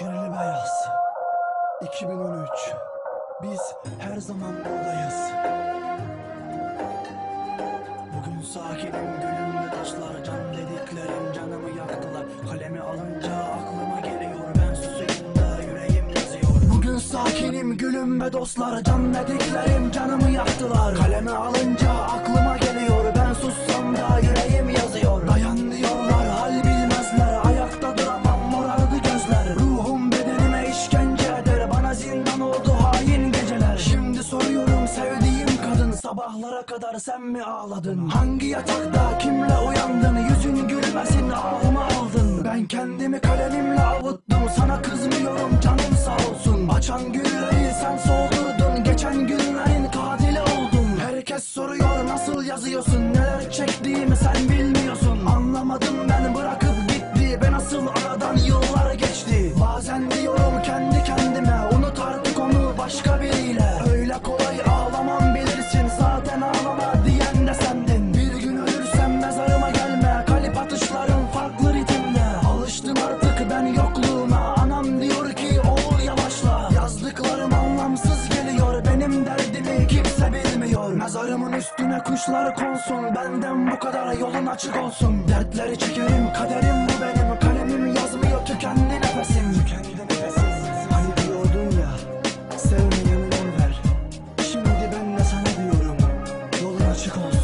kirli beyaz. 2013. Biz her zaman buradayız. Bugün sakinim gönlümde taşlar can dediklerim canımı yaktılar. Kalemi alınca aklıma geliyor ben susayım da yüreğim yazıyor. Bugün sakinim gülüm ve dostlar can dediklerim Sabahlara kadar sen mi ağladın? Hangi yatakta kimle uyandın? Yüzün gülmesin ağıma aldın. Ben kendimi kalemimle avuttum. Sana kızmıyorum canım sağ olsun. Açan gülleri sen soldurdun Geçen günlerin katili oldun. Herkes soruyor nasıl yazıyorsun? Neler çektiğimi sen bilmiyorsun Mezarımın üstüne kuşlar konsun. Benden bu kadar yolun açık olsun. Dertleri çekerim kaderim bu benim. Kalemim yazmıyor tükendi nefesim. Tükendi nefesim. Hani diyordun ya Sevmeyeni ver. Şimdi ben de sana diyorum Yolun açık olsun.